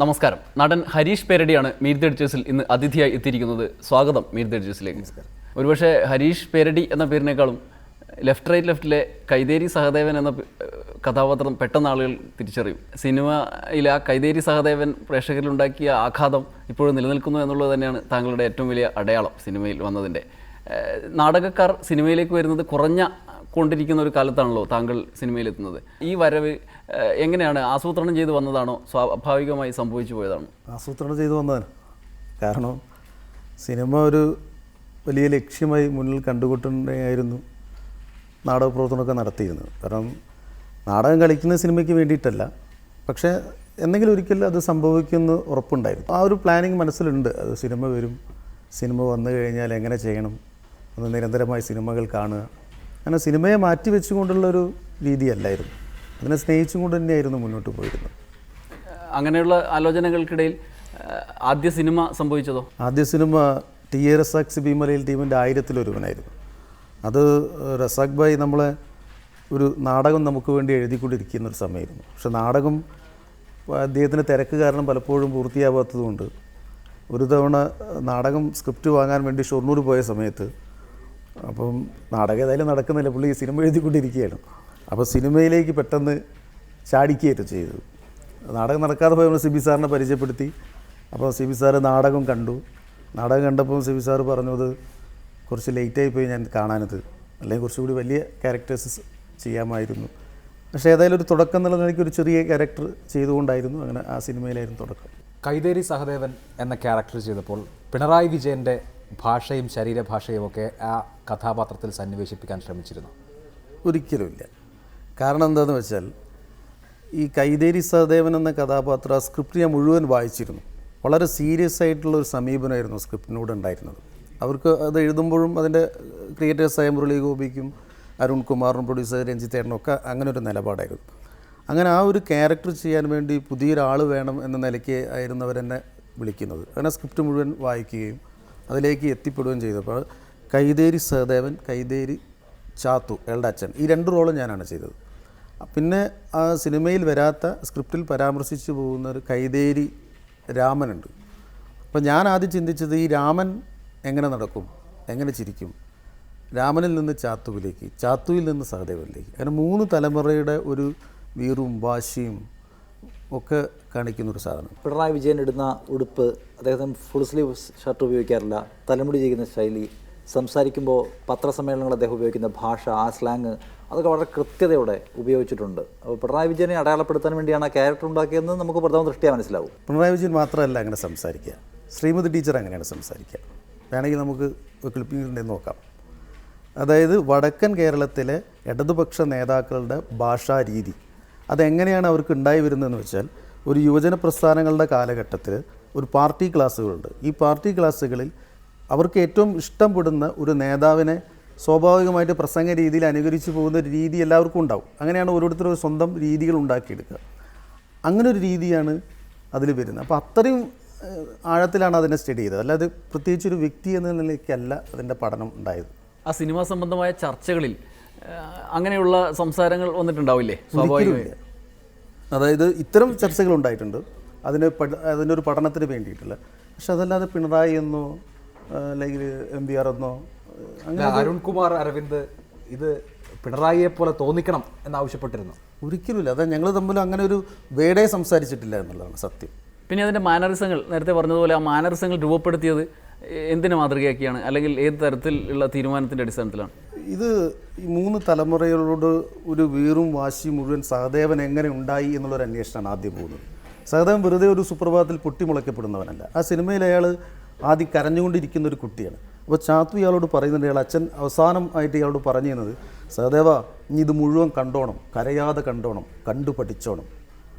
നമസ്കാരം. നടൻ ഹരീഷ് പേരടിയാണ് മീർ ദഡ്ജേഴ്സിൽ എഡിറ്റേഴ്സിൽ ഇന്ന് അതിഥിയായി എത്തിയിരിക്കുന്നത്. സ്വാഗതം മീർ ദഡ്ജേഴ്സിലേക്ക് എഡിറ്റേഴ്സിലേക്ക് ഒരുപക്ഷെ ഹരീഷ് പേരടി എന്ന പേരിനേക്കാളും ലെഫ്റ്റ് റൈറ്റ് ലെഫ്റ്റിലെ കൈതേരി സഹദേവൻ എന്ന കഥാപാത്രം പെട്ടെന്ന് ആളുകൾ തിരിച്ചറിയും. സിനിമയിൽ ആ കൈതേരി സഹദേവൻ പ്രേക്ഷകരിലുണ്ടാക്കിയ ആഘാതം ഇപ്പോഴും നിലനിൽക്കുന്നു എന്നുള്ളത് തന്നെയാണ് താങ്കളുടെ ഏറ്റവും വലിയ അടയാളം സിനിമയിൽ വന്നതിന്റെ. നാടകക്കാർ സിനിമയിലേക്ക് വരുന്നത് കുറഞ്ഞ കൊണ്ടിരിക്കുന്ന ഒരു കാലത്താണല്ലോ താങ്കൾ സിനിമയിലെത്തുന്നത്. ഈ വരവ് എങ്ങനെയാണ്? ആസൂത്രണം ചെയ്ത് വന്നതാണോ? സ്വാഭാവികമായി സംഭവിച്ചു പോയതാണോ? ആസൂത്രണം ചെയ്തു വന്നതാണ്. കാരണം സിനിമ ഒരു വലിയ ലക്ഷ്യമായി മുന്നിൽ കണ്ടുകൊണ്ടായിരുന്നു നാടക പ്രവർത്തനമൊക്കെ നടത്തിയിരുന്നത്. കാരണം നാടകം കളിക്കുന്ന സിനിമയ്ക്ക് വേണ്ടിയിട്ടല്ല. പക്ഷേ എന്തെങ്കിലും ഒരിക്കലും അത് സംഭവിക്കുമെന്ന് ഉറപ്പുണ്ടായിരുന്നു. ആ ഒരു പ്ലാനിങ് മനസ്സിലുണ്ട്. അത് സിനിമ വരും സിനിമ വന്നു കഴിഞ്ഞാൽ എങ്ങനെ ചെയ്യണം? ഒന്ന് നിരന്തരമായി സിനിമകൾ കാണുക. അങ്ങനെ സിനിമയെ മാറ്റി വെച്ചുകൊണ്ടുള്ളൊരു രീതിയല്ലായിരുന്നു. അതിനെ സ്നേഹിച്ചും കൊണ്ട് തന്നെയായിരുന്നു മുന്നോട്ട് പോയിരുന്നത്. അങ്ങനെയുള്ള ആലോചനകൾക്കിടയിൽ ആദ്യ സിനിമ സംഭവിച്ചതോ? ആദ്യ സിനിമ ടി എ റസാഖ് ഭീമലയിൽ ടീമിന്റെ ആയിരത്തിലൊരുവനായിരുന്നു. അത് റസാഖ് ഭായ് നമ്മളെ ഒരു നാടകം നമുക്ക് വേണ്ടി എഴുതിക്കൊണ്ടിരിക്കുന്ന ഒരു സമയമായിരുന്നു. പക്ഷെ നാടകം അദ്ദേഹത്തിന്റെ തിരക്ക് കാരണം പലപ്പോഴും പൂർത്തിയാവാത്തതുകൊണ്ട് ഒരു തവണ നാടകം സ്ക്രിപ്റ്റ് വാങ്ങാൻ വേണ്ടി ഷൊർണൂർ പോയ സമയത്ത് അപ്പം നാടകം ഏതായാലും നടക്കുന്നില്ല. പുള്ളി സിനിമ എഴുതിക്കൊണ്ടിരിക്കുകയാണ്. അപ്പോൾ സിനിമയിലേക്ക് പെട്ടെന്ന് ചാടിക്കുകയായിരുന്നു ചെയ്തു. നാടകം നടക്കാതെ പോയി നമ്മൾ സിബി സാറിനെ പരിചയപ്പെടുത്തി. അപ്പോൾ സിബി സാറ് നാടകം കണ്ടു. നാടകം കണ്ടപ്പോൾ സിബി സാറ് അത് കുറച്ച് ലേറ്റായി പോയി ഞാൻ കാണാനത്. അല്ലെങ്കിൽ കുറച്ചുകൂടി വലിയ ക്യാരക്ടേഴ്സ് ചെയ്യാമായിരുന്നു. പക്ഷേ ഏതായാലും ഒരു തുടക്കം എന്നുള്ള നിലയ്ക്ക് ഒരു ചെറിയ ക്യാരക്ടർ ചെയ്തുകൊണ്ടായിരുന്നു അങ്ങനെ ആ സിനിമയിലായിരുന്നു തുടക്കം. കൈതേരി സഹദേവൻ എന്ന ക്യാരക്ടർ ചെയ്തപ്പോൾ പിണറായി വിജയന്റെ ഭാഷയും ശരീരഭാഷയും ഒക്കെ ആ കഥാപാത്രത്തിൽ സന്നിവേശിപ്പിക്കാൻ ശ്രമിച്ചിരുന്നു. ഒരിക്കലുമില്ല. കാരണം എന്താണെന്ന് വെച്ചാൽ ഈ കൈതേരി സഹദേവൻ എന്ന കഥാപാത്രം സ്ക്രിപ്റ്റ് ഞാൻ മുഴുവൻ വായിച്ചിരുന്നു. വളരെ സീരിയസ് ആയിട്ടുള്ള ഒരു സമീപനമായിരുന്നു സ്ക്രിപ്റ്റിനോട് ഉണ്ടായിരുന്നത്. അവർക്ക് അത് എഴുതുമ്പോഴും അതിന്റെ ക്രിയേറ്റേഴ്സായ മുരളി ഗോപിക്കും അരുൺ കുമാറിനും പ്രൊഡ്യൂസർ രഞ്ജിത്തേട്ടനും ഒക്കെ അങ്ങനെ ഒരു നിലപാടായിരുന്നു. അങ്ങനെ ആ ഒരു ക്യാരക്ടർ ചെയ്യാൻ വേണ്ടി പുതിയൊരാൾ വേണം എന്ന നിലയ്ക്ക് ആയിരുന്നു അവരെന്നെ വിളിക്കുന്നത്. അങ്ങനെ സ്ക്രിപ്റ്റ് മുഴുവൻ വായിക്കുകയും അതിലേക്ക് എത്തിപ്പെടുകയും ചെയ്തപ്പോൾ കൈതേരി സഹദേവൻ കൈതേരി ചാത്തു അച്ഛൻ ഈ രണ്ട് റോളും ഞാനാണ് ചെയ്തത്. പിന്നെ ആ സിനിമയിൽ വരാത്ത സ്ക്രിപ്റ്റിൽ പരാമർശിച്ചു പോകുന്ന ഒരു കൈതേരി രാമനുണ്ട്. അപ്പം ഞാൻ ആദ്യം ചിന്തിച്ചത് ഈ രാമൻ എങ്ങനെ നടക്കും? എങ്ങനെ ചിരിക്കും? രാമനിൽ നിന്ന് ചാത്തുവിലേക്ക് ചാത്തുവിൽ നിന്ന് സഹദേവനിലേക്ക്. അങ്ങനെ മൂന്ന് തലമുറയുടെ ഒരു വീറും വാശിയും ഒക്കെ കാണിക്കുന്ന ഒരു സാധനം. പിണറായി വിജയൻ ഇടുന്ന ഉടുപ്പ് അദ്ദേഹത്തിന് ഫുൾ സ്ലീവ് ഷർട്ട് ഉപയോഗിക്കാറില്ല. തലമുടി ചെയ്യുന്ന ശൈലി സംസാരിക്കുമ്പോൾ പത്രസമ്മേളനങ്ങൾ അദ്ദേഹം ഉപയോഗിക്കുന്ന ഭാഷ ആ സ്ലാങ് അതൊക്കെ വളരെ കൃത്യതയോടെ ഉപയോഗിച്ചിട്ടുണ്ട്. അപ്പോൾ പിണറായി വിജയനെ അടയാളപ്പെടുത്താൻ വേണ്ടിയാണ് ആ ക്യാരക്ടർ ഉണ്ടാക്കിയതെന്ന് നമുക്ക് പ്രഥമ ദൃഷ്ടിയാ മനസ്സിലാവും. പിണറായി വിജയൻ മാത്രമല്ല അങ്ങനെ സംസാരിക്കുക. ശ്രീമതി ടീച്ചർ അങ്ങനെയാണ് സംസാരിക്കുക. വേണമെങ്കിൽ നമുക്ക് ക്ലിപ്പിംഗ് ഉണ്ടെന്ന് നോക്കാം. അതായത് വടക്കൻ കേരളത്തിലെ ഇടതുപക്ഷ നേതാക്കളുടെ ഭാഷാ രീതി. അതെങ്ങനെയാണ് അവർക്ക് ഉണ്ടായി വരുന്നതെന്ന് വെച്ചാൽ ഒരു യുവജന പ്രസ്ഥാനങ്ങളുടെ കാലഘട്ടത്തിൽ ഒരു പാർട്ടി ക്ലാസ്സുകളുണ്ട്. ഈ പാർട്ടി ക്ലാസ്സുകളിൽ അവർക്ക് ഏറ്റവും ഇഷ്ടപ്പെടുന്ന ഒരു നേതാവിനെ സ്വാഭാവികമായിട്ട് പ്രസംഗ രീതിയിൽ അനുകരിച്ച് പോകുന്ന ഒരു രീതി എല്ലാവർക്കും ഉണ്ടാവും. അങ്ങനെയാണ് ഓരോരുത്തരും സ്വന്തം രീതികൾ ഉണ്ടാക്കിയെടുക്കുക. അങ്ങനെ ഒരു രീതിയാണ് അതിൽ വരുന്നത്. അപ്പോൾ അത്രയും ആഴത്തിലാണ് അതിനെ സ്റ്റഡി ചെയ്തത്. അല്ലാതെ പ്രത്യേകിച്ച് ഒരു വ്യക്തി എന്ന നിലയ്ക്കല്ല അതിന്റെ പഠനം ഉണ്ടായത്. ആ സിനിമാ സംബന്ധമായ ചർച്ചകളിൽ അങ്ങനെയുള്ള സംസാരങ്ങൾ വന്നിട്ടുണ്ടാവില്ലേ? സ്വാഭാവികമായി. അതായത് ഇത്തരം ചർച്ചകൾ ഉണ്ടായിട്ടുണ്ട്. അതിന് അതിനൊരു അതിന്റെ ഒരു പഠനത്തിന് വേണ്ടിയിട്ടുള്ള പക്ഷെ അതല്ലാതെ പിണറായി എന്നോ അല്ലെങ്കിൽ എം ബി ആർ എന്നോ അങ്ങനെ അരുൺകുമാർ അരവിന്ദ് ഇത് പിണറായിയെ പോലെ തോന്നിക്കണം എന്നാവശ്യപ്പെട്ടിരുന്നു. ഒരിക്കലുമില്ല അതാ ഞങ്ങൾ തമ്മിൽ അങ്ങനെ ഒരു വേടേ സംസാരിച്ചിട്ടില്ല എന്നുള്ളതാണ് സത്യം. പിന്നെ അതിന്റെ മാനറിസങ്ങൾ നേരത്തെ പറഞ്ഞതുപോലെ ആ മാനറിസങ്ങൾ രൂപപ്പെടുത്തിയത് എന്തിനു മാതൃകയാക്കിയാണ്? അല്ലെങ്കിൽ ഏത് തരത്തിലുള്ള തീരുമാനത്തിന്റെ അടിസ്ഥാനത്തിലാണ്? ഇത് ഈ മൂന്ന് തലമുറകളോട് ഒരു വീറും വാശി മുഴുവൻ സഹദേവൻ എങ്ങനെ ഉണ്ടായി എന്നുള്ളൊരു അന്വേഷണമാണ് ആദ്യം പോകുന്നത്. സഹദേവൻ വെറുതെ ഒരു സുപ്രഭാതത്തിൽ പൊട്ടിമുളയ്ക്കപ്പെടുന്നവനല്ല. ആ സിനിമയിൽ അയാൾ ആദ്യം കരഞ്ഞുകൊണ്ടിരിക്കുന്ന ഒരു കുട്ടിയാണ്. അപ്പോൾ ചാത്തു ഇയാളോട് പറയുന്നുണ്ട് ഇയാൾ അച്ഛൻ അവസാനം ആയിട്ട് ഇയാളോട് പറഞ്ഞു തന്നത് സഹദേവ ഇനി ഇത് മുഴുവൻ കണ്ടോണം കരയാതെ കണ്ടോണം കണ്ടു പഠിച്ചോണം.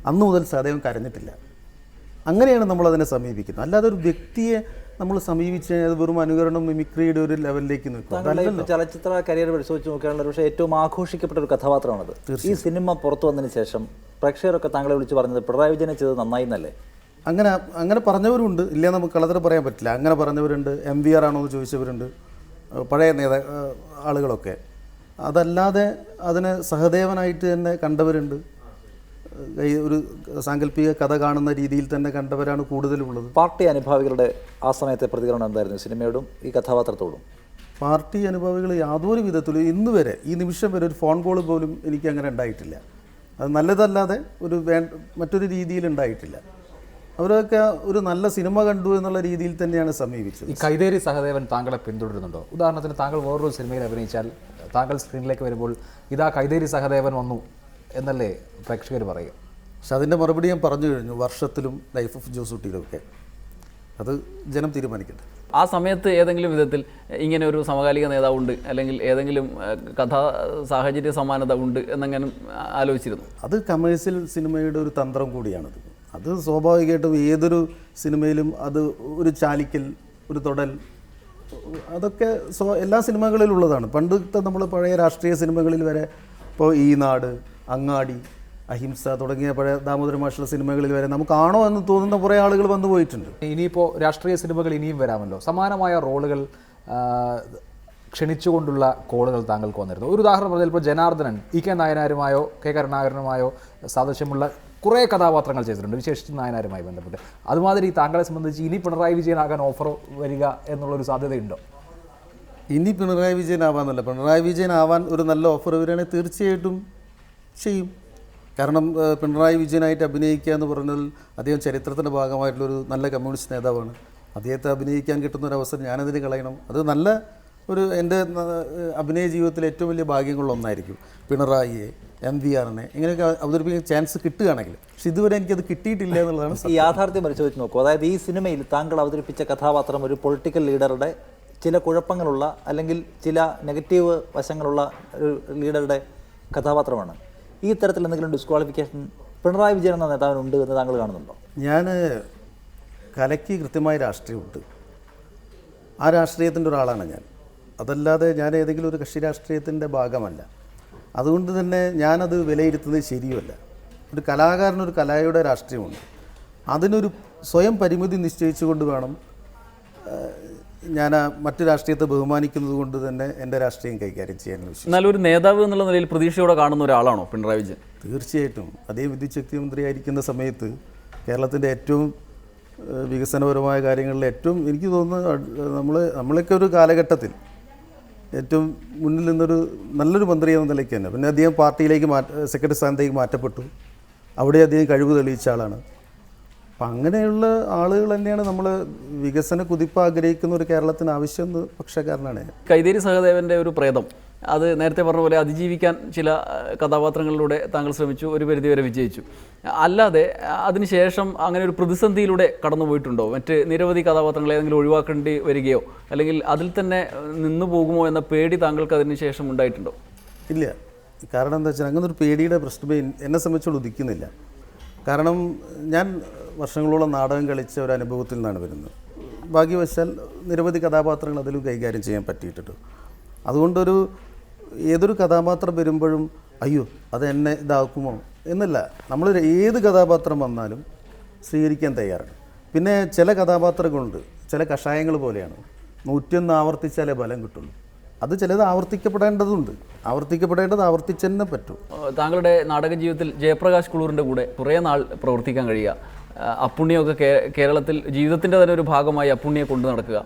അന്നു മുതൽ സഹദേവൻ കരഞ്ഞിട്ടില്ല. അങ്ങനെയാണ് നമ്മൾ അതിനെ സമീപിക്കുന്നത്. അല്ലാതെ ഒരു വ്യക്തിയെ നമ്മൾ സമീപിച്ച് കഴിഞ്ഞാൽ വെറും അനുകരണം മിമിക്രിയുടെ ഒരു ലെവലിലേക്ക് നിൽക്കും. ചലച്ചിത്ര കരിയർ പരിശോധിച്ച് നോക്കുകയാണെങ്കിൽ പക്ഷേ ഏറ്റവും ആഘോഷിക്കപ്പെട്ട ഒരു കഥാപാത്രമാണത്. ഈ സിനിമ പുറത്തു വന്നതിന് ശേഷം പ്രേക്ഷകരൊക്കെ താങ്കളെ വിളിച്ച് പറഞ്ഞത് പിണറായി വിജയനെ ചെയ്തത് നന്നായി എന്നല്ലേ അങ്ങനെ അങ്ങനെ പറഞ്ഞവരുണ്ട് ഇല്ല നമുക്ക് കളത്തിൽ പറയാൻ പറ്റില്ല. അങ്ങനെ പറഞ്ഞവരുണ്ട്. എം വി ആർ ആണോ എന്ന് ചോദിച്ചവരുണ്ട്. പഴയ നേതാ ആളുകളൊക്കെ. അതല്ലാതെ അതിനെ സഹദേവനായിട്ട് തന്നെ കണ്ടവരുണ്ട്. ഒരു സാങ്കല്പിക കഥ കാണുന്ന രീതിയിൽ തന്നെ കണ്ടവരാണ് കൂടുതലുള്ളത്. പാർട്ടി അനുഭാവികളുടെ ആ സമയത്തെ പ്രതികരണം എന്തായിരുന്നു? സിനിമയോടും ഈ കഥാപാത്രത്തോടും. പാർട്ടി അനുഭാവികൾ യാതൊരു വിധത്തിലും ഇന്ന് വരെ ഈ നിമിഷം വരെ ഒരു ഫോൺ കോൾ പോലും എനിക്ക് അങ്ങനെ ഉണ്ടായിട്ടില്ല. അത് നല്ലതല്ലാതെ ഒരു വേ മറ്റൊരു രീതിയിൽ ഉണ്ടായിട്ടില്ല. അവരൊക്കെ ഒരു നല്ല സിനിമ കണ്ടു എന്നുള്ള രീതിയിൽ തന്നെയാണ് സമീപിച്ചത്. ഈ കൈതേരി സഹദേവൻ താങ്കളെ പിന്തുടരുന്നുണ്ടോ? ഉദാഹരണത്തിന് താങ്കൾ വേറൊരു സിനിമയിൽ അഭിനയിച്ചാൽ താങ്കൾ സ്ക്രീനിലേക്ക് വരുമ്പോൾ ഇതാ കൈതേരി സഹദേവൻ വന്നു. എന്നല്ലേ പ്രേക്ഷകർ പറയും. പക്ഷെ അതിന്റെ മറുപടി ഞാൻ പറഞ്ഞു കഴിഞ്ഞു വർഷത്തിലും ലൈഫ് ഓഫ് ജോസൂട്ടിയിലും കുട്ടിയിലൊക്കെ അത് ജനം തീരുമാനിക്കട്ടെ. ആ സമയത്ത് ഏതെങ്കിലും വിധത്തിൽ ഇങ്ങനെ ഒരു സമകാലിക നേതാവുണ്ട് അല്ലെങ്കിൽ ഏതെങ്കിലും കഥാ സാഹചര്യ സമാനത ഉണ്ട് എന്നങ്ങനെ ആലോചിച്ചിരുന്നു? അത് കമേഴ്സ്യൽ സിനിമയുടെ ഒരു തന്ത്രം കൂടിയാണത്. അത് സ്വാഭാവികമായിട്ടും ഏതൊരു സിനിമയിലും അത് ഒരു ചാലിക്കൽ ഒരു തൊടൽ അതൊക്കെ സ്വ എല്ലാ സിനിമകളിലും ഉള്ളതാണ് പണ്ടത്തെ നമ്മൾ പഴയ രാഷ്ട്രീയ സിനിമകളിൽ വരെ ഇപ്പോൾ ഈ നാട് അങ്ങാടി അഹിംസ തുടങ്ങിയ പഴയ ദാമോദര മാഷുള്ള സിനിമകളിൽ വരെ നമുക്കാണോ എന്ന് തോന്നുന്ന കുറേ ആളുകൾ വന്നു പോയിട്ടുണ്ട്. ഇനിയിപ്പോൾ രാഷ്ട്രീയ സിനിമകൾ ഇനിയും വരാമല്ലോ. സമാനമായ റോളുകൾ ക്ഷണിച്ചുകൊണ്ടുള്ള കോളുകൾ താങ്കൾക്ക് വന്നിരുന്നു. ഒരു ഉദാഹരണം പറഞ്ഞാൽ ഇപ്പോൾ ജനാർദ്ദനൻ ഇ കെ നായനാരുമായോ കെ കരുണാകരനുമായോ സാദൃശ്യമുള്ള കുറേ കഥാപാത്രങ്ങൾ ചെയ്തിട്ടുണ്ട്. വിശേഷിച്ച് നായനാരുമായി ബന്ധപ്പെട്ട്. അതുമാതിരി താങ്കളെ സംബന്ധിച്ച് ഇനി പിണറായി വിജയനാകാൻ ഓഫർ വരിക എന്നുള്ളൊരു സാധ്യതയുണ്ടോ? ഇനി പിണറായി വിജയനാവാന്നല്ല. പിണറായി വിജയനാവാൻ ആവാൻ ഒരു നല്ല ഓഫർ വരികയാണെങ്കിൽ തീർച്ചയായിട്ടും ചെയ്യും. കാരണം പിണറായി വിജയനായിട്ട് അഭിനയിക്കുക എന്ന് പറഞ്ഞാൽ അദ്ദേഹം ചരിത്രത്തിന്റെ ഭാഗമായിട്ടുള്ളൊരു നല്ല കമ്മ്യൂണിസ്റ്റ് നേതാവാണ്. അദ്ദേഹത്തെ അഭിനയിക്കാൻ കിട്ടുന്ന ഒരു അവസരം ഞാനതിന് കളയണം. അത് നല്ല ഒരു എന്റെ അഭിനയ ജീവിതത്തിലെ ഏറ്റവും വലിയ ഭാഗ്യങ്ങളിലൊന്നായിരിക്കും പിണറായിയെ എം വി ആറിനെ. ഇങ്ങനെയൊക്കെ അവതരിപ്പിക്കാൻ ചാൻസ് കിട്ടുകയാണെങ്കിൽ. പക്ഷെ ഇതുവരെ എനിക്കത് കിട്ടിയിട്ടില്ല എന്നുള്ളതാണ് ഈ യാഥാർത്ഥ്യം പരിശോധിച്ച് നോക്കൂ. അതായത് ഈ സിനിമയിൽ താങ്കൾ അവതരിപ്പിച്ച കഥാപാത്രം ഒരു പൊളിറ്റിക്കൽ ലീഡറുടെ ചില കുഴപ്പങ്ങളുള്ള അല്ലെങ്കിൽ ചില നെഗറ്റീവ് വശങ്ങളുള്ള ഒരു ലീഡറുടെ കഥാപാത്രമാണ്. ഈ തരത്തിൽ എന്തെങ്കിലും ഡിസ്ക്വാളിഫിക്കേഷൻ പിണറായി വിജയൻ എന്ന നേതാവിനുണ്ട് എന്ന് താങ്കൾ കാണുന്നുണ്ടോ? ഞാൻ കലയ്ക്ക് കൃത്യമായ രാഷ്ട്രീയമുണ്ട്. ആ രാഷ്ട്രീയത്തിന്റെ ഒരാളാണ് ഞാൻ. അതല്ലാതെ ഞാൻ ഏതെങ്കിലും ഒരു കക്ഷി രാഷ്ട്രീയത്തിന്റെ ഭാഗമല്ല. അതുകൊണ്ട് തന്നെ ഞാനത് വിലയിരുത്തുന്നത് ശരിയുമല്ല. ഒരു കലാകാരനൊരു കലയുടെ രാഷ്ട്രീയമുണ്ട്. അതിനൊരു സ്വയം പരിമിതി നിശ്ചയിച്ചുകൊണ്ട് വേണം ഞാൻ മറ്റു രാഷ്ട്രീയത്തെ ബഹുമാനിക്കുന്നത് കൊണ്ട് തന്നെ എന്റെ രാഷ്ട്രീയം കൈകാര്യം ചെയ്യാൻ എന്നാലും ഒരു നേതാവ് എന്നുള്ള നിലയിൽ പ്രതീക്ഷയോടെ കാണുന്ന ഒരാളാണോ പിണറായി വിജയൻ? തീർച്ചയായിട്ടും. അതേ വിദ്യുച്ഛക്തി മന്ത്രിയായിരിക്കുന്ന സമയത്ത് കേരളത്തിന്റെ ഏറ്റവും വികസനപരമായ കാര്യങ്ങളിൽ ഏറ്റവും എനിക്ക് തോന്നുന്നു നമ്മൾ നമ്മളൊക്കെ ഒരു കാലഘട്ടത്തിൽ ഏറ്റവും മുന്നിൽ നിന്നൊരു നല്ലൊരു മന്ത്രി എന്ന നിലയ്ക്ക് തന്നെ. പിന്നെ അദ്ദേഹം പാർട്ടിയിലേക്ക് മാറ്റ സെക്രട്ടറി സ്ഥാനത്തേക്ക് മാറ്റപ്പെട്ടു. അവിടെ അദ്ദേഹം കഴിവ് തെളിയിച്ച ആളാണ്. അപ്പം അങ്ങനെയുള്ള ആളുകൾ തന്നെയാണ് നമ്മൾ വികസന കുതിപ്പ് ആഗ്രഹിക്കുന്ന ഒരു കേരളത്തിന് ആവശ്യം എന്ന് പക്ഷക്കാരനാണ് കൈതേരി സഹദേവന്റെ ഒരു പ്രേതം. അത് നേരത്തെ പറഞ്ഞ പോലെ അതിജീവിക്കാൻ ചില കഥാപാത്രങ്ങളിലൂടെ താങ്കൾ ശ്രമിച്ചു ഒരു പരിധിവരെ വിജയിച്ചു. അല്ലാതെ അതിനുശേഷം അങ്ങനെ ഒരു പ്രതിസന്ധിയിലൂടെ കടന്നു പോയിട്ടുണ്ടോ? മറ്റ് നിരവധി കഥാപാത്രങ്ങളെ ഏതെങ്കിലും ഒഴിവാക്കേണ്ടി വരികയോ? അല്ലെങ്കിൽ അതിൽ തന്നെ നിന്നു പോകുമോ എന്ന പേടി താങ്കൾക്ക് അതിനുശേഷം ഉണ്ടായിട്ടുണ്ടോ? ഇല്ല. കാരണം എന്താ വെച്ചാൽ അങ്ങനെ ഒരു പേടിയുടെ പ്രശ്നമേ എന്നെ സംബന്ധിച്ചോളം ഉദിക്കുന്നില്ല. കാരണം ഞാൻ വർഷങ്ങളോളം നാടകം കളിച്ച ഒരു അനുഭവത്തിൽ നിന്നാണ് വരുന്നത്. ഭാഗ്യവശാൽ നിരവധി കഥാപാത്രങ്ങൾ അതിലും കൈകാര്യം ചെയ്യാൻ പറ്റിയിട്ടുണ്ട്. അതുകൊണ്ടൊരു ഏതൊരു കഥാപാത്രം വരുമ്പോഴും അയ്യോ അത് എന്നെ ഇതാക്കുമോ എന്നല്ല. നമ്മൾ ഏത് കഥാപാത്രം വന്നാലും സ്വീകരിക്കാൻ തയ്യാറാണ്. പിന്നെ ചില കഥാപാത്രങ്ങളുണ്ട്. ചില കഷായങ്ങൾ പോലെയാണ്. നൂറ്റിയൊന്ന് ആവർത്തിച്ചാലേ ബലം കിട്ടുള്ളൂ. അത് ചിലത് ആവർത്തിക്കപ്പെടേണ്ടതുണ്ട്. ആവർത്തിക്കപ്പെടേണ്ടത് ആവർത്തിച്ചെന്നെ പറ്റൂ. താങ്കളുടെ നാടക ജീവിതത്തിൽ ജയപ്രകാശ് കുളൂറിന്റെ കൂടെ കുറേ നാൾ പ്രവർത്തിക്കാൻ കഴിയുക. അപ്പുണ്ണിയൊക്കെ കേരളത്തിൽ ജീവിതത്തിന്റെ തന്നെ ഒരു ഭാഗമായി അപ്പുണ്ണിയെ കൊണ്ടു നടക്കുക.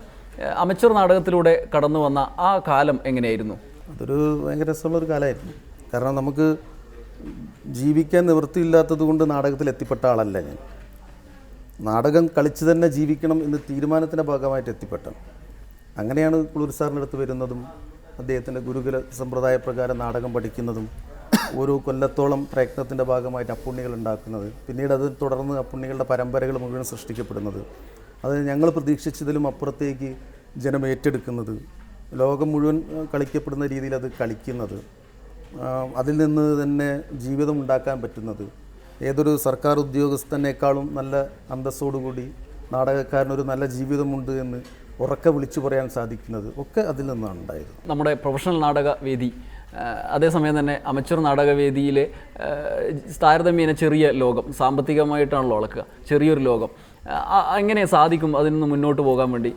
അമച്ചർ നാടകത്തിലൂടെ കടന്നു വന്ന ആ കാലം എങ്ങനെയായിരുന്നു? അതൊരു ഭയങ്കര രസമുള്ളൊരു കാലമായിരുന്നു. കാരണം നമുക്ക് ജീവിക്കാൻ നിവൃത്തിയില്ലാത്തത് കൊണ്ട് നാടകത്തിൽ എത്തിപ്പെട്ട ആളല്ല ഞാൻ. നാടകം കളിച്ച് തന്നെ ജീവിക്കണം എന്ന് തീരുമാനത്തിന്റെ ഭാഗമായിട്ട് എത്തിപ്പെട്ട അങ്ങനെയാണ് കുളൂർ അടുത്ത് വരുന്നതും അദ്ദേഹത്തിന്റെ ഗുരുകുല സമ്പ്രദായ പ്രകാരം നാടകം പഠിക്കുന്നതും ഓരോ കൊല്ലത്തോളം പ്രയത്നത്തിന്റെ ഭാഗമായിട്ട് അപ്പുണ്ണികൾ ഉണ്ടാക്കുന്നത്. പിന്നീട് അത് തുടർന്ന് അപ്പുണ്ണികളുടെ പരമ്പരകൾ മുഴുവൻ സൃഷ്ടിക്കപ്പെടുന്നത്. അത് ഞങ്ങൾ പ്രതീക്ഷിച്ചതിലും അപ്പുറത്തേക്ക് ജനം ഏറ്റെടുക്കുന്നത്. ലോകം മുഴുവൻ കളിക്കപ്പെടുന്ന രീതിയിൽ അത് കളിക്കുന്നത്. അതിൽ നിന്ന് തന്നെ ജീവിതം ഉണ്ടാക്കാൻ പറ്റുന്നത്. ഏതൊരു സർക്കാർ ഉദ്യോഗസ്ഥനേക്കാളും നല്ല അന്തസ്സോടുകൂടി നാടകക്കാരനൊരു നല്ല ജീവിതമുണ്ട് എന്ന് ഉറക്കെ വിളിച്ചു പറയാൻ സാധിക്കുന്നത് ഒക്കെ അതിൽ നിന്നാണ് ഉണ്ടായത്. നമ്മുടെ പ്രൊഫഷണൽ നാടക വേദി അതേസമയം തന്നെ അമച്ചർ നാടകവേദിയിലെ താരതമ്യേന ചെറിയ ലോകം സാമ്പത്തികമായിട്ടാണല്ലോ അളക്കുക ചെറിയൊരു ലോകം. അങ്ങനെ എങ്ങനെ സാധിക്കും അതിൽ നിന്ന് മുന്നോട്ട് പോകാൻ വേണ്ടി?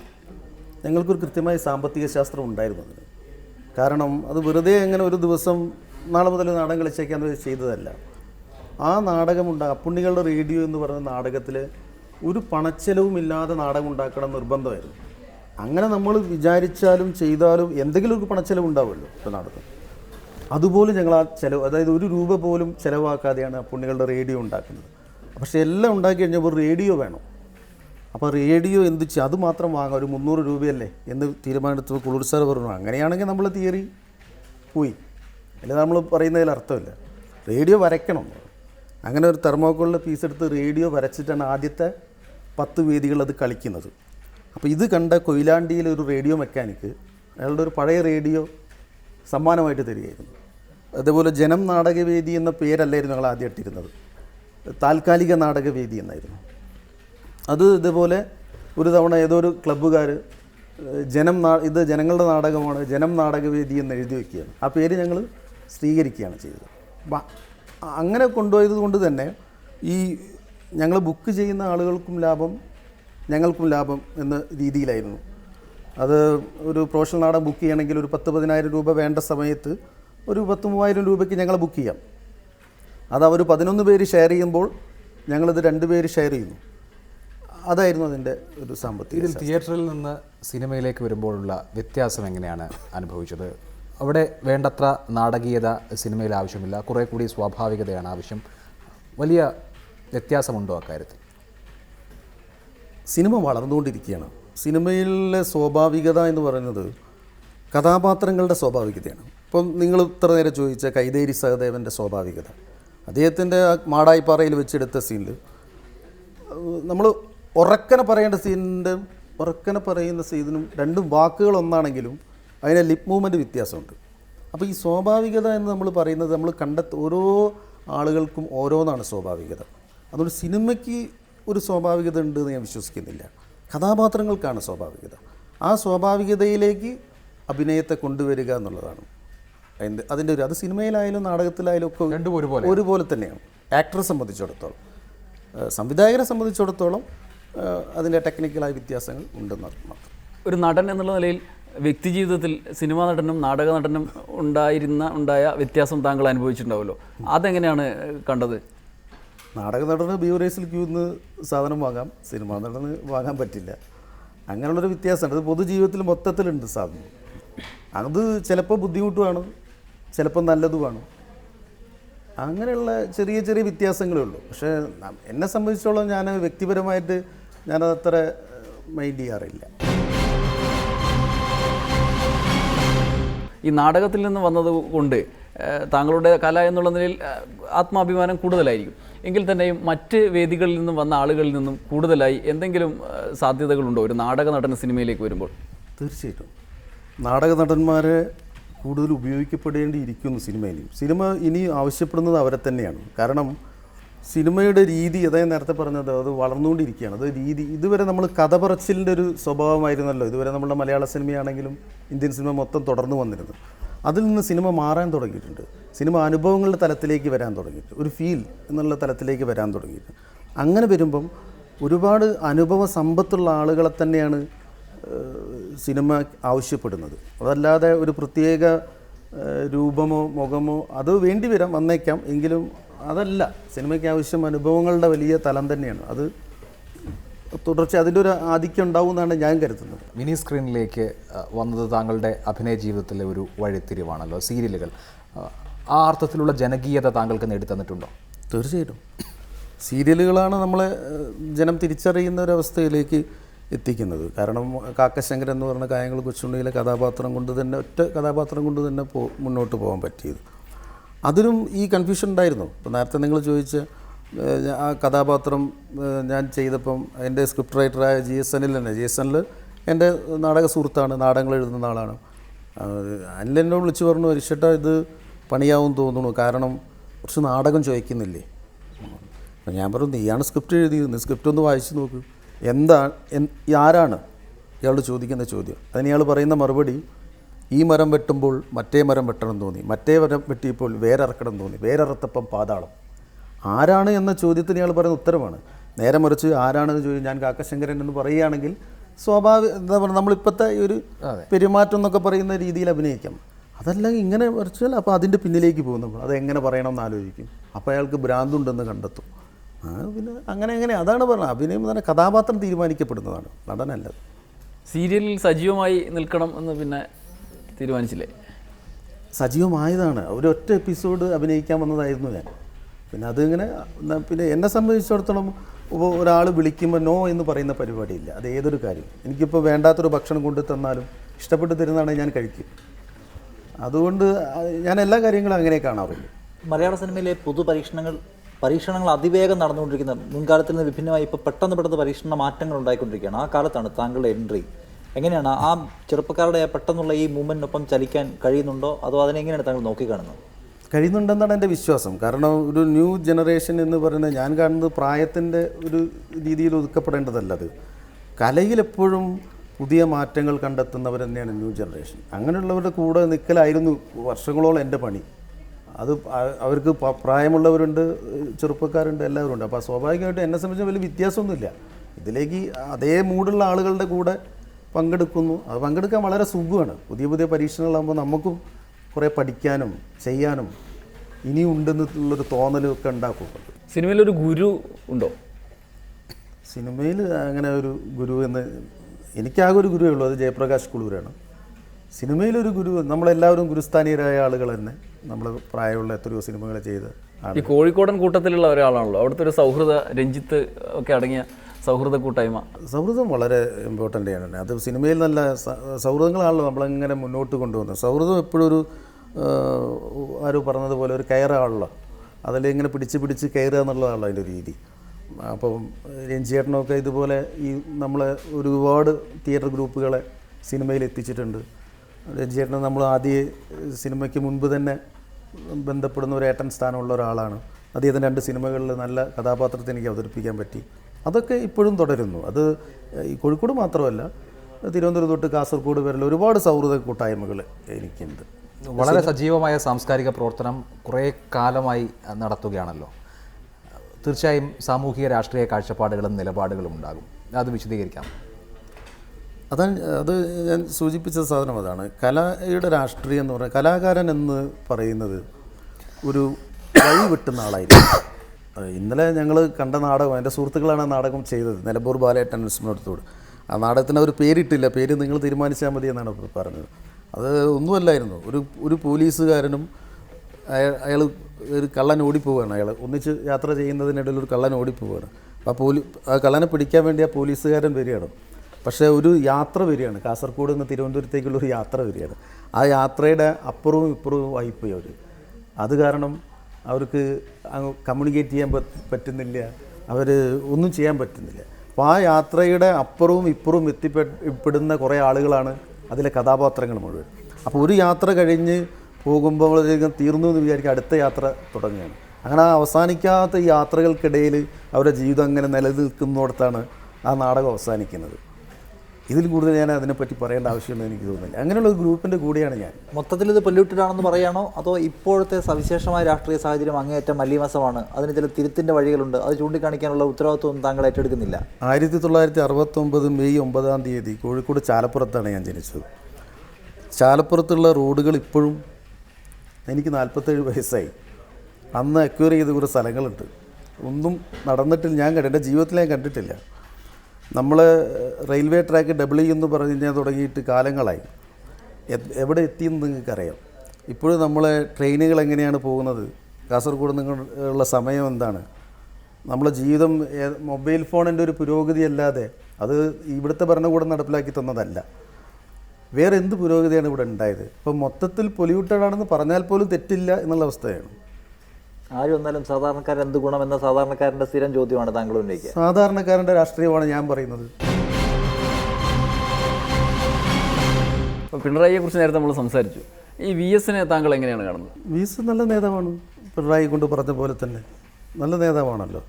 ഞങ്ങൾക്കൊരു കൃത്യമായ സാമ്പത്തിക ശാസ്ത്രം ഉണ്ടായിരുന്നു അതിന്. കാരണം അത് വെറുതെ എങ്ങനെ ഒരു ദിവസം നാളെ മുതൽ നാടകം കളിച്ചേക്കാൻ ചെയ്തതല്ല. ആ നാടകമുണ്ടാ അപ്പുണ്ണികളുടെ റേഡിയോ എന്ന് പറയുന്ന നാടകത്തിൽ ഒരു പണച്ചെലവുമില്ലാതെ നാടകം ഉണ്ടാക്കണം നിർബന്ധമായിരുന്നു. അങ്ങനെ നമ്മൾ വിചാരിച്ചാലും ചെയ്താലും എന്തെങ്കിലും ഒരു പണച്ചെലവ് ഉണ്ടാവുമല്ലോ ഇപ്പോൾ നടത്തും അതുപോലും ഞങ്ങൾ ആ ചിലവ് അതായത് ഒരു രൂപ പോലും ചിലവാക്കാതെയാണ് പുണ്ണികളുടെ റേഡിയോ ഉണ്ടാക്കുന്നത്. പക്ഷേ എല്ലാം ഉണ്ടാക്കി കഴിഞ്ഞപ്പോൾ റേഡിയോ വേണം. അപ്പോൾ റേഡിയോ എന്ത് ചെയ്യും അത് മാത്രം വാങ്ങാം ഒരു മുന്നൂറ് രൂപയല്ലേ എന്ന് തീരുമാനമെടുത്ത് കുളിർ പറഞ്ഞു അങ്ങനെയാണെങ്കിൽ നമ്മൾ തിയറി പോയി. അല്ലാതെ നമ്മൾ പറയുന്നതിൽ അർത്ഥമില്ല. റേഡിയോ വരയ്ക്കണം. അങ്ങനെ ഒരു തെർമോക്കോളിന്റെ പീസ് എടുത്ത് റേഡിയോ വരച്ചിട്ടാണ് ആദ്യത്തെ പത്ത് വേദികൾ അത് കളിക്കുന്നത്. അപ്പോൾ ഇത് കണ്ട കൊയിലാണ്ടിയിലെ ഒരു റേഡിയോ മെക്കാനിക്ക് അയാളുടെ ഒരു പഴയ റേഡിയോ സമ്മാനമായിട്ട് തരികയായിരുന്നു. അതേപോലെ ജനം നാടകവേദി എന്ന പേരല്ലായിരുന്നു ഞങ്ങൾ ആദ്യം ഇട്ടിരുന്നത്. താൽക്കാലിക നാടകവേദി എന്നായിരുന്നു. അത് ഇതുപോലെ ഒരു തവണ ഏതോ ഒരു ക്ലബ്ബുകാർ ജനം നാ ഇത് ജനങ്ങളുടെ നാടകമാണ് ജനം നാടകവേദി എന്ന് എഴുതി വയ്ക്കുകയാണ് ആ പേര് ഞങ്ങൾ സ്വീകരിക്കുകയാണ് ചെയ്തത്. അങ്ങനെ കൊണ്ടുപോയത് കൊണ്ട് തന്നെ ഈ ഞങ്ങൾ ബുക്ക് ചെയ്യുന്ന ആളുകൾക്കും ലാഭം ഞങ്ങൾക്കും ലാഭം എന്ന രീതിയിലായിരുന്നു. അത് ഒരു പ്രൊഫഷണൽ നാടകം ബുക്ക് ചെയ്യണമെങ്കിൽ ഒരു പത്ത് പതിനായിരം രൂപ വേണ്ട സമയത്ത് ഒരു പത്ത് മൂവായിരം രൂപയ്ക്ക് ഞങ്ങൾ ബുക്ക് ചെയ്യാം. അത് അവർ പതിനൊന്ന് പേര് ഷെയർ ചെയ്യുമ്പോൾ ഞങ്ങളിത് രണ്ട് പേര് ഷെയർ ചെയ്യുന്നു. അതായിരുന്നു അതിന്റെ ഒരു സാമ്പത്തിക ഇതിൽ തിയേറ്ററിൽ നിന്ന് സിനിമയിലേക്ക് വരുമ്പോഴുള്ള വ്യത്യാസം എങ്ങനെയാണ് അനുഭവിച്ചത്? അവിടെ വേണ്ടത്ര നാടകീയത സിനിമയിൽ ആവശ്യമില്ല. കുറേ കൂടി സ്വാഭാവികതയാണ് ആവശ്യം. വലിയ വ്യത്യാസമുണ്ടോ അക്കാര്യത്തിൽ സിനിമ വളർന്നുകൊണ്ടിരിക്കുകയാണ്. സിനിമയിലെ സ്വാഭാവികത എന്ന് പറയുന്നത് കഥാപാത്രങ്ങളുടെ സ്വാഭാവികതയാണ്. ഇപ്പം നിങ്ങൾ ഇത്ര നേരം ചോദിച്ച കൈതേരി സഹദേവന്റെ സ്വാഭാവികത. അദ്ദേഹത്തിന്റെ മാടായിപ്പാറയിൽ വെച്ചെടുത്ത സീനിൽ നമ്മൾ ഉറക്കനെ പറയേണ്ട സീനിന്റെ ഉറക്കനെ പറയുന്ന സീനിനും രണ്ടും വാക്കുകൾ ഒന്നാണെങ്കിലും അതിനെ ലിപ് മൂവ്മെന്റ് വ്യത്യാസമുണ്ട്. അപ്പോൾ ഈ സ്വാഭാവികത എന്ന് നമ്മൾ പറയുന്നത് നമ്മൾ കണ്ടെത്ത ഓരോ ആളുകൾക്കും ഓരോന്നാണ് സ്വാഭാവികത. അതുകൊണ്ട് സിനിമയ്ക്ക് ഒരു സ്വാഭാവികത ഉണ്ട് എന്ന് ഞാൻ വിശ്വസിക്കുന്നില്ല. കഥാപാത്രങ്ങൾക്കാണ് സ്വാഭാവികത. ആ സ്വാഭാവികതയിലേക്ക് അഭിനയത്തെ കൊണ്ടുവരിക എന്നുള്ളതാണ്. അതിന്റെ അതിന്റെ ഒരു അത് സിനിമയിലായാലും നാടകത്തിലായാലും ഒക്കെ രണ്ടും ഒരുപോലെ. ഒരുപോലെ തന്നെയാണ്. ആക്ടറെ സംബന്ധിച്ചിടത്തോളം. സംവിധായകരെ സംബന്ധിച്ചിടത്തോളം അതിന്റെ ടെക്നിക്കലായ വ്യത്യാസങ്ങൾ ഉണ്ടെന്ന് മാത്രം. ഒരു നടൻ എന്നുള്ള നിലയിൽ വ്യക്തി ജീവിതത്തിൽ സിനിമാ നടനും നാടക നടനും ഉണ്ടായിരുന്ന ഉണ്ടായ വ്യത്യാസം താങ്കൾ അനുഭവിച്ചിട്ടുണ്ടാവുമല്ലോ. അതെങ്ങനെയാണ് കണ്ടത്? നാടക നടന് ബീവറേസിൽ ക്യൂ നിന്ന് സാധനം വാങ്ങാം സിനിമ നടന് വാങ്ങാൻ പറ്റില്ല. അങ്ങനെയുള്ളൊരു വ്യത്യാസമുണ്ട്. അത് പൊതുജീവിതത്തിൽ മൊത്തത്തിലുണ്ട് സാധനം അത് ചിലപ്പോൾ ബുദ്ധിമുട്ടുമാണ് ചിലപ്പോൾ നല്ലതുമാണ് അങ്ങനെയുള്ള ചെറിയ ചെറിയ വ്യത്യാസങ്ങളേ ഉള്ളൂ. പക്ഷേ എന്നെ സംബന്ധിച്ചോളം ഞാൻ വ്യക്തിപരമായിട്ട് ഞാനതത്ര മൈൻഡ് ചെയ്യാറില്ല. ഈ നാടകത്തിൽ നിന്ന് വന്നത് കൊണ്ട് താങ്കളുടെ കല എന്നുള്ള നിലയിൽ ആത്മാഭിമാനം കൂടുതലായിരിക്കും. എങ്കിൽ തന്നെയും മറ്റ് വേദികളിൽ നിന്നും വന്ന ആളുകളിൽ നിന്നും കൂടുതലായി എന്തെങ്കിലും സാധ്യതകളുണ്ടോ? ഒരു നാടക നടൻ സിനിമയിലേക്ക് വരുമ്പോൾ. തീർച്ചയായിട്ടും. നാടക നടന്മാരെ കൂടുതൽ ഉപയോഗിക്കപ്പെടേണ്ടിയിരിക്കുന്നു സിനിമയിൽ സിനിമ ഇനി ആവശ്യപ്പെടുന്നത് അവരെ തന്നെയാണ്. കാരണം സിനിമയുടെ രീതി അതായത് നേരത്തെ പറഞ്ഞത് അത് വളർന്നുകൊണ്ടിരിക്കുകയാണ്. അത് രീതി ഇതുവരെ നമ്മൾ കഥ പറച്ചിലിന്റെ ഒരു സ്വഭാവമായിരുന്നല്ലോ. ഇതുവരെ നമ്മുടെ മലയാള സിനിമയാണെങ്കിലും ഇന്ത്യൻ സിനിമ മൊത്തം തുടർന്നു വന്നിരുന്നത്. അതിൽ നിന്ന് സിനിമ മാറാൻ തുടങ്ങിയിട്ടുണ്ട്. സിനിമ അനുഭവങ്ങളുടെ തലത്തിലേക്ക് വരാൻ തുടങ്ങിയിട്ട് ഒരു ഫീൽ എന്നുള്ള തലത്തിലേക്ക് വരാൻ തുടങ്ങിയിട്ടുണ്ട് അങ്ങനെ വരുമ്പം ഒരുപാട് അനുഭവ സമ്പത്തുള്ള ആളുകളെ തന്നെയാണ് സിനിമ ആവശ്യപ്പെടുന്നത്. അതല്ലാതെ ഒരു പ്രത്യേക രൂപമോ മുഖമോ അത് വേണ്ടി വരാം വന്നേക്കാം. എങ്കിലും അതല്ല സിനിമയ്ക്ക് ആവശ്യം അനുഭവങ്ങളുടെ വലിയ തലം തന്നെയാണ്. അത് തുടർച്ച അതിന്റെ ഒരു ആധിക്യം ഉണ്ടാവും എന്നാണ് ഞാൻ കരുതുന്നത്. മിനി സ്ക്രീനിലേക്ക് വന്നത് താങ്കളുടെ അഭിനയ ജീവിതത്തിലെ ഒരു വഴിത്തിരിവാണല്ലോ സീരിയലുകൾ. ആ അർത്ഥത്തിലുള്ള ജനകീയത താങ്കൾക്ക് നേടിത്തന്നിട്ടുണ്ടോ? തീർച്ചയായിട്ടും. സീരിയലുകളാണ് നമ്മളെ ജനം തിരിച്ചറിയുന്ന ഒരവസ്ഥയിലേക്ക് എത്തിക്കുന്നത്. കാരണം കാക്കശങ്കരൻ എന്ന് പറഞ്ഞ കായങ്ങൾ കൊച്ചുണ്ണിയിലെ കഥാപാത്രം കൊണ്ട് തന്നെ ഒറ്റ കഥാപാത്രം കൊണ്ട് തന്നെ പോ മുന്നോട്ട് പോകാൻ പറ്റിയത്. അതിനും ഈ കൺഫ്യൂഷൻ ഉണ്ടായിരുന്നു. ഇപ്പോൾ നേരത്തെ നിങ്ങൾ ചോദിച്ച ആ കഥാപാത്രം ഞാൻ ചെയ്തപ്പം എന്റെ സ്ക്രിപ്റ്റ് റൈറ്ററായ ജി എസ് എനിൽ തന്നെ ജി എസ് എനിൽ എന്റെ നാടക സുഹൃത്താണ് നാടകങ്ങൾ എഴുതുന്ന ആളാണ്. അനിൽ എന്നെ വിളിച്ച് പറഞ്ഞു ഒരിഷട്ട ഇത് പണിയാവും തോന്നുന്നു കാരണം കുറച്ച് നാടകം ചോദിക്കുന്നില്ലേ? അപ്പം ഞാൻ പറഞ്ഞു നീയാണ് സ്ക്രിപ്റ്റ് എഴുതിയത് സ്ക്രിപ്റ്റ് ഒന്ന് വായിച്ചു നോക്ക്. എന്താ ഈ ആരാണ്? ഇയാൾ ചോദിക്കുന്ന ചോദ്യം. അതിന് ഇയാൾ പറയുന്ന മറുപടി ഈ മരം വെട്ടുമ്പോൾ മറ്റേ മരം വെട്ടണം തോന്നി. മറ്റേ മരം വെട്ടിയപ്പോൾ വേരറക്കണം തോന്നി. വേരറത്തപ്പം പാതാളം. ആരാണ് എന്ന ചോദ്യത്തിന് ഇയാൾ പറയുന്ന ഉത്തരവാണ്. നേരെ മറിച്ച് ആരാണെന്ന് ചോദിച്ചു ഞാൻ കാക്കശങ്കരൻ എന്ന് പറയുകയാണെങ്കിൽ സ്വാഭാവിക എന്താ പറയുക നമ്മളിപ്പോഴത്തെ ഈ ഒരു പെരുമാറ്റം എന്നൊക്കെ പറയുന്ന രീതിയിൽ അഭിനയിക്കാം. അതല്ല ഇങ്ങനെ വരച്ചാൽ അപ്പോൾ അതിന്റെ പിന്നിലേക്ക് പോകും നമ്മൾ അത് എങ്ങനെ പറയണം എന്ന് ആലോചിക്കും. അപ്പോൾ അയാൾക്ക് ഭ്രാന്തുണ്ടെന്ന് കണ്ടെത്തും. പിന്നെ അങ്ങനെ അങ്ങനെ. അതാണ് പറഞ്ഞത്. അഭിനയം തന്നെ കഥാപാത്രം തീരുമാനിക്കപ്പെടുന്നതാണ്. നടനല്ല സീരിയലിൽ സജീവമായി നിൽക്കണം എന്ന് പിന്നെ തീരുമാനിച്ചില്ലേ? സജീവമായതാണ്. ഒരൊറ്റ എപ്പിസോഡ് അഭിനയിക്കാൻ വന്നതായിരുന്നു ഞാൻ. പിന്നെ അതിങ്ങനെ പിന്നെ എന്നെ സംബന്ധിച്ചിടത്തോളം ഒരാൾ വിളിക്കുമ്പോൾ നോ എന്ന് പറയുന്ന പരിപാടിയില്ല. അത് ഏതൊരു കാര്യം. എനിക്കിപ്പോൾ വേണ്ടാത്തൊരു ഭക്ഷണം കൊണ്ടു തന്നാലും ഇഷ്ടപ്പെട്ട് തരുന്നതാണെങ്കിൽ ഞാൻ കഴിക്കും. അതുകൊണ്ട് ഞാൻ എല്ലാ കാര്യങ്ങളും അങ്ങനെ കാണാറുള്ളൂ മലയാള സിനിമയിലെ പുതു പരീക്ഷണങ്ങൾ പരീക്ഷണങ്ങൾ അതിവേഗം നടന്നുകൊണ്ടിരിക്കുന്ന മുൻകാലത്തിൽ നിന്ന് വിഭിന്നമായി ഇപ്പോൾ പെട്ടെന്ന് പെട്ടെന്ന് പരീക്ഷണ മാറ്റങ്ങൾ ഉണ്ടായിക്കൊണ്ടിരിക്കുകയാണ്. ആ കാലത്താണ് താങ്കളുടെ എൻട്രി. എങ്ങനെയാണ് ആ ചെറുപ്പക്കാരുടെ പെട്ടെന്നുള്ള ഈ മൂവ്മെന്റിനൊപ്പം ചലിക്കാൻ കഴിയുന്നുണ്ടോ? അതോ അതിനെങ്ങനെയാണ് താങ്കൾ നോക്കിക്കാണുന്നത്? കഴിയുന്നുണ്ടെന്നാണ് എന്റെ വിശ്വാസം. കാരണം ഒരു ന്യൂ ജനറേഷൻ എന്ന് പറയുന്നത് ഞാൻ കാണുന്നത് പ്രായത്തിന്റെ ഒരു രീതിയിൽ ഒതുക്കപ്പെടേണ്ടതല്ല അത്. കലയിൽ എപ്പോഴും പുതിയ മാറ്റങ്ങൾ കണ്ടെത്തുന്നവർ തന്നെയാണ് ന്യൂ ജനറേഷൻ. അങ്ങനെയുള്ളവരുടെ കൂടെ നിൽക്കലായിരുന്നു വർഷങ്ങളോളം എന്റെ പണി. അത് അവർക്ക് പ്രായമുള്ളവരുണ്ട് ചെറുപ്പക്കാരുണ്ട് എല്ലാവരും ഉണ്ട് അപ്പോൾ സ്വാഭാവികമായിട്ടും എന്നെ സംബന്ധിച്ച് വലിയ വ്യത്യാസമൊന്നുമില്ല. ഇതിലേക്ക് അതേ മൂടുള്ള ആളുകളുടെ കൂടെ പങ്കെടുക്കുന്നു. അത് പങ്കെടുക്കാൻ വളരെ സുഖമാണ്. പുതിയ പുതിയ പരീക്ഷണങ്ങളാകുമ്പോൾ നമുക്കും കുറേ പഠിക്കാനും ചെയ്യാനും ഇനിയുണ്ടെന്നുള്ളൊരു തോന്നലൊക്കെ ഉണ്ടാക്കുന്നുണ്ട്. സിനിമയിലൊരു ഗുരു ഉണ്ടോ? സിനിമയിൽ അങ്ങനെ ഒരു ഗുരു എന്ന് എനിക്കാകെ ഒരു ഗുരുവേ ഉള്ളൂ. അത് ജയപ്രകാശ് കുളൂരാണ്. സിനിമയിലൊരു ഗുരു നമ്മളെല്ലാവരും ഗുരുസ്ഥാനീയരായ ആളുകൾ തന്നെ. നമ്മൾ പ്രായമുള്ള എത്രയോ സിനിമകൾ ചെയ്ത് ഈ കോഴിക്കോടൻ കൂട്ടത്തിലുള്ള ഒരാളാണല്ലോ. അവിടുത്തെ ഒരു സൗഹൃദ രഞ്ജിത്ത് ഒക്കെ അടങ്ങിയ സൗഹൃദ കൂട്ടായ്മ. സൗഹൃദം വളരെ ഇമ്പോർട്ടന്റ് ആണ് അത് സിനിമയിൽ നല്ല സൗഹൃദങ്ങളാണല്ലോ നമ്മളിങ്ങനെ മുന്നോട്ട് കൊണ്ടുപോകുന്നത് സൗഹൃദം എപ്പോഴും ഒരു ആര് ആരോ പറഞ്ഞതുപോലെ ഒരു കയറാണല്ലോ അതിലിങ്ങനെ പിടിച്ച് പിടിച്ച് കയറുക എന്നുള്ളതാണല്ലോ അതിന്റെ രീതി. അപ്പം രഞ്ജിയേട്ടനൊക്കെ ഇതുപോലെ ഈ നമ്മളെ ഒരുപാട് തിയേറ്റർ ഗ്രൂപ്പുകളെ സിനിമയിൽ എത്തിച്ചിട്ടുണ്ട്. രഞ്ജിയേട്ടനെ നമ്മൾ ആദ്യ സിനിമയ്ക്ക് മുൻപ് തന്നെ ബന്ധപ്പെടുന്ന ഒരു ഏട്ടൻ സ്ഥാനമുള്ള ഒരാളാണ്. അദ്ദേഹത്തിന്റെ രണ്ട് സിനിമകളിൽ നല്ല കഥാപാത്രത്തെ എനിക്ക് അവതരിപ്പിക്കാൻ പറ്റി. അതൊക്കെ ഇപ്പോഴും തുടരുന്നു. അത് ഈ കോഴിക്കോട് മാത്രമല്ല തിരുവനന്തപുരം തൊട്ട് കാസർഗോഡ് വരെയുള്ള ഒരുപാട് സൗഹൃദ കൂട്ടായ്മകൾ എനിക്കുണ്ട്. വളരെ സജീവമായ സാംസ്കാരിക പ്രവർത്തനം കുറേ കാലമായി നടത്തുകയാണല്ലോ. തീർച്ചയായും സാമൂഹിക രാഷ്ട്രീയ കാഴ്ചപ്പാടുകളും നിലപാടുകളും ഉണ്ടാകും. അത് വിശദീകരിക്കാം. അതാണ് അത് ഞാൻ സൂചിപ്പിച്ച സാധനം അതാണ്. കലയുടെ രാഷ്ട്രീയം എന്ന് പറയുന്നത് കലാകാരൻ എന്ന് പറയുന്നത് ഒരു വഴി വെട്ടുന്ന ആളായിരിക്കും ഇന്നലെ ഞങ്ങൾ കണ്ട നാടകം എന്റെ സുഹൃത്തുക്കളാണ് ആ നാടകം ചെയ്തത്. നിലമ്പൂർ ബാലേട്ടൻ അനുസ്മരണത്തോട് ആ നാടകത്തിന് അവർ പേരിട്ടില്ല. പേര് നിങ്ങൾ തീരുമാനിച്ചാൽ മതി എന്നാണ് പറഞ്ഞത്. അത് ഒന്നുമല്ലായിരുന്നു. ഒരു ഒരു പോലീസുകാരനും അയാൾ ഒരു കള്ളൻ ഓടിപ്പോവുകയാണ് അയാൾ ഒന്നിച്ച് യാത്ര ചെയ്യുന്നതിനിടയിൽ ഒരു കള്ളൻ ഓടിപ്പോവുകയാണ് ആ പോലീ ആ കള്ളനെ പിടിക്കാൻ വേണ്ടി ആ പോലീസുകാരൻ വരികയാണ്. പക്ഷേ ഒരു യാത്ര വരികയാണ്. കാസർഗോഡ് നിന്ന് തിരുവനന്തപുരത്തേക്കുള്ള ഒരു യാത്ര വരികയാണ്. ആ യാത്രയുടെ അപ്പുറവും ഇപ്പുറവും ആയിപ്പോയി അവർ അത് കാരണം അവർക്ക് കമ്മ്യൂണിക്കേറ്റ് ചെയ്യാൻ പറ്റുന്നില്ല. അവർ ഒന്നും ചെയ്യാൻ പറ്റുന്നില്ല. അപ്പോൾ ആ യാത്രയുടെ അപ്പുറവും ഇപ്പുറവും എത്തിപ്പെടുന്ന കുറേ ആളുകളാണ് അതിലെ കഥാപാത്രങ്ങൾ മുഴുവൻ. അപ്പോൾ ഒരു യാത്ര കഴിഞ്ഞ് പോകുമ്പോൾ പോകുമ്പോഴത്തേക്കും തീർന്നു എന്ന് വിചാരിക്കുക അടുത്ത യാത്ര തുടങ്ങുകയാണ്. അങ്ങനെ ആ അവസാനിക്കാത്ത യാത്രകൾക്കിടയിൽ അവരുടെ ജീവിതം അങ്ങനെ നിലനിൽക്കുന്നിടത്താണ് ആ നാടകം അവസാനിക്കുന്നത്. ഇതിൽ കൂടുതൽ ഞാൻ അതിനെപ്പറ്റി പറയേണ്ട ആവശ്യമെന്ന് എനിക്ക് തോന്നുന്നില്ല. അങ്ങനെയുള്ള ഒരു ഗ്രൂപ്പിന്റെ കൂടെയാണ് ഞാൻ. മൊത്തത്തിൽ ഇത് പൊല്യൂട്ടഡ് ആണെന്ന് പറയാണോ? അതോ ഇപ്പോഴത്തെ സവിശേഷമായ രാഷ്ട്രീയ സാഹചര്യം അങ്ങേയറ്റം മലീമസമാണ്? അതിന് ചില തിരുത്തിന്റെ വഴികളുണ്ട്. അത് ചൂണ്ടിക്കാണിക്കാനുള്ള ഉത്തരവാദിത്വം താങ്കൾ ഏറ്റെടുക്കുന്നില്ല. ആയിരത്തി തൊള്ളായിരത്തി അറുപത്തൊമ്പത് മെയ് ഒമ്പതാം തീയതി കോഴിക്കോട് ചാലപ്പുറത്താണ് ഞാൻ ജനിച്ചത്. ചാലപ്പുറത്തുള്ള റോഡുകൾ ഇപ്പോഴും എനിക്ക് നാൽപ്പത്തേഴ് വയസ്സായി. അന്ന് അക്വയർ ചെയ്ത കുറേ സ്ഥലങ്ങളുണ്ട്. ഒന്നും നടന്നിട്ടില്ല. ഞാൻ എന്റെ ജീവിതത്തിൽ ഞാൻ കണ്ടിട്ടില്ല. നമ്മൾ റെയിൽവേ ട്രാക്ക് ഡബിൾ എന്ന് പറഞ്ഞു കഴിഞ്ഞാൽ തുടങ്ങിയിട്ട് കാലങ്ങളായി. എവിടെ എത്തിയെന്ന് നിങ്ങൾക്കറിയാം. ഇപ്പോഴും നമ്മൾ ട്രെയിനുകൾ എങ്ങനെയാണ് പോകുന്നത്? കാസർഗോഡ് നിങ്ങളുള്ള സമയം എന്താണ്? നമ്മളെ ജീവിതം മൊബൈൽ ഫോണിന്റെ ഒരു പുരോഗതി അല്ലാതെ അത് ഇവിടുത്തെ ഭരണകൂടം നടപ്പിലാക്കി തന്നതല്ല. വേറെ എന്ത് പുരോഗതിയാണ് ഇവിടെ ഉണ്ടായത്? ഇപ്പം മൊത്തത്തിൽ പൊല്യൂട്ടഡ് ആണെന്ന് പറഞ്ഞാൽ പോലും തെറ്റില്ല എന്നുള്ള അവസ്ഥയാണ്. ആര് വന്നാലും സാധാരണക്കാരൻ എന്ത് ഗുണം എന്ന സാധാരണക്കാരന്റെ സ്ഥിരം ചോദ്യമാണ് താങ്കൾ ഉന്നയിക്കുക. സാധാരണക്കാരന്റെ രാഷ്ട്രീയമാണ് ഞാൻ പറയുന്നത്. പിണറായിയെ കുറിച്ച് നേരത്തെ നമ്മൾ സംസാരിച്ചു. ഈ വി എസിനെ താങ്കൾ എങ്ങനെയാണ് കാണുന്നത്? വി എസ് നല്ല നേതാവാണ്. പിണറായി കൊണ്ട് പറഞ്ഞ പോലെ തന്നെ നല്ല നേതാവാണല്ലോ.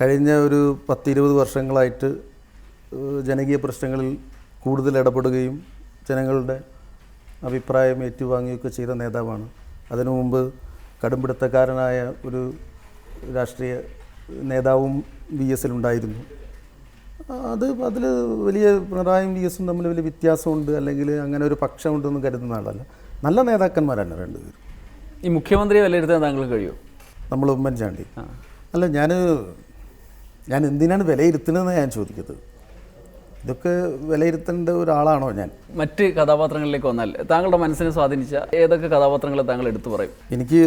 കഴിഞ്ഞ ഒരു പത്തിരുപത് വർഷങ്ങളായിട്ട് ജനകീയ പ്രശ്നങ്ങളിൽ കൂടുതൽ ഇടപെടുകയും ജനങ്ങളുടെ അഭിപ്രായം ഏറ്റുവാങ്ങുകയൊക്കെ ചെയ്ത നേതാവാണ്. അതിനു മുമ്പ് കടുംപിടുത്തക്കാരനായ ഒരു രാഷ്ട്രീയ നേതാവും വി എസിലുണ്ടായിരുന്നു അത് അതിൽ വലിയ പിണറായിയും വി എസും തമ്മിൽ വലിയ വ്യത്യാസമുണ്ട്. അല്ലെങ്കിൽ അങ്ങനെ ഒരു പക്ഷമുണ്ടെന്ന് കരുതുന്ന ആളല്ല. നല്ല നേതാക്കന്മാരാണ് രണ്ടുപേരും ഈ മുഖ്യമന്ത്രിയെ വിലയിരുത്താൻ താങ്കൾ കഴിയുമോ നമ്മൾ ഉമ്മൻചാണ്ടി. അല്ല ഞാൻ ഞാൻ എന്തിനാണ് വിലയിരുത്തുന്നതെന്ന് ഞാൻ ചോദിക്കുന്നത് ഇതൊക്കെ വിലയിരുത്തേണ്ട ഒരാളാണോ ഞാൻ? മറ്റ് കഥാപാത്രങ്ങളിലേക്ക് വന്നാൽ താങ്കളുടെ മനസ്സിനെ സ്വാധീനിച്ച ഏതൊക്കെ കഥാപാത്രങ്ങളെ താങ്കൾ എടുത്തു പറയും? എനിക്ക്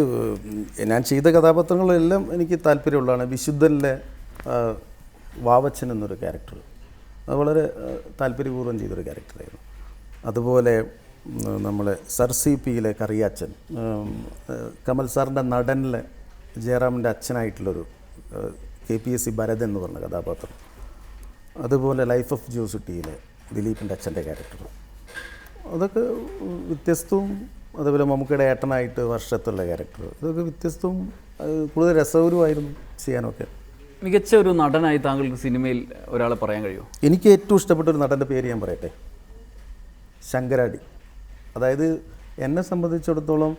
ഞാൻ ചെയ്ത കഥാപാത്രങ്ങളെല്ലാം എനിക്ക് താല്പര്യമുള്ളതാണ്. വിശുദ്ധനിലെ വാവച്ചൻ എന്നൊരു ക്യാരക്ടർ. അത് വളരെ താല്പര്യപൂർവം ചെയ്തൊരു ക്യാരക്ടറായിരുന്നു. അതുപോലെ നമ്മളെ സർ സി പിയിലെ കറിയാച്ചൻ കമൽ സാറിന്റെ നടനിലെ ജയറാമിന്റെ അച്ഛനായിട്ടുള്ളൊരു K P S C Bharath എന്ന് പറഞ്ഞ കഥാപാത്രം. അതുപോലെ ലൈഫ് ഓഫ് ജോസുട്ടിയിലെ ദിലീപിന്റെ അച്ഛന്റെ ക്യാരക്ടർ അതൊക്കെ വ്യത്യസ്തവും അതുപോലെ മമ്മൂക്കയുടെ ഏട്ടനായിട്ട് വർഷത്തുള്ള ക്യാരക്ടർ ഇതൊക്കെ വ്യത്യസ്തവും കൂടുതൽ രസകരമായിരുന്നു ചെയ്യാനൊക്കെ. മികച്ച ഒരു നടനായി താങ്കൾക്ക് സിനിമയിൽ ഒരാളെ പറയാൻ കഴിയുമോ? എനിക്ക് ഏറ്റവും ഇഷ്ടപ്പെട്ട ഒരു നടന്റെ പേര് ഞാൻ പറയട്ടെ. ശങ്കരാടി. അതായത് എന്നെ സംബന്ധിച്ചിടത്തോളം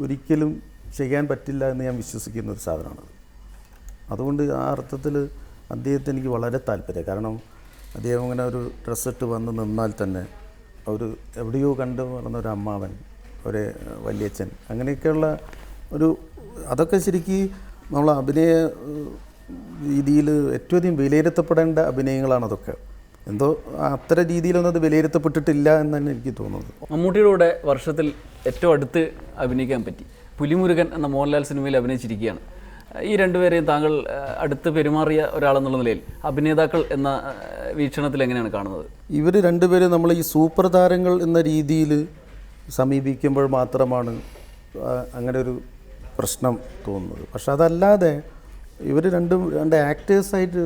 ഒരിക്കലും ചെയ്യാൻ പറ്റില്ല എന്ന് ഞാൻ വിശ്വസിക്കുന്ന ഒരു സാധനമാണത്. അതുകൊണ്ട് ആ അർത്ഥത്തിൽ അദ്ദേഹത്തെ എനിക്ക് വളരെ താല്പര്യം. കാരണം അദ്ദേഹം ഇങ്ങനെ ഒരു ഡ്രസ്സ് ഇട്ട് വന്ന് നിന്നാൽ തന്നെ ഒരു എവിടെയോ കണ്ടു വളർന്ന ഒരു അമ്മാവൻ ഒരു വല്യച്ഛൻ അങ്ങനെയൊക്കെയുള്ള ഒരു അതൊക്കെ ശരിക്കും നമ്മൾ അഭിനയ രീതിയിൽ ഏറ്റവും അധികം വിലയിരുത്തപ്പെടേണ്ട അഭിനയങ്ങളാണ് അതൊക്കെ. എന്തോ അത്തരം രീതിയിലൊന്നും അത് വിലയിരുത്തപ്പെട്ടിട്ടില്ല എന്ന് തന്നെ എനിക്ക് തോന്നുന്നത്. മമ്മൂട്ടിയുടെ വർഷത്തിൽ ഏറ്റവും അടുത്ത് അഭിനയിക്കാൻ പറ്റി. പുലിമുരുകൻ എന്ന മോഹൻലാൽ സിനിമയിൽ അഭിനയിച്ചിരിക്കുകയാണ്. ഈ രണ്ടുപേരെയും താങ്കൾ അടുത്ത് പെരുമാറിയ ഒരാളെന്നുള്ള നിലയിൽ അഭിനേതാക്കൾ എന്ന വീക്ഷണത്തിൽ എങ്ങനെയാണ് കാണുന്നത്? ഇവർ രണ്ടുപേരും നമ്മൾ ഈ സൂപ്പർ താരങ്ങൾ എന്ന രീതിയിൽ സമീപിക്കുമ്പോൾ മാത്രമാണ് അങ്ങനെ ഒരു പ്രശ്നം തോന്നുന്നത്. പക്ഷെ അതല്ലാതെ ഇവർ രണ്ടും രണ്ട് ആക്ടേഴ്സായിട്ട്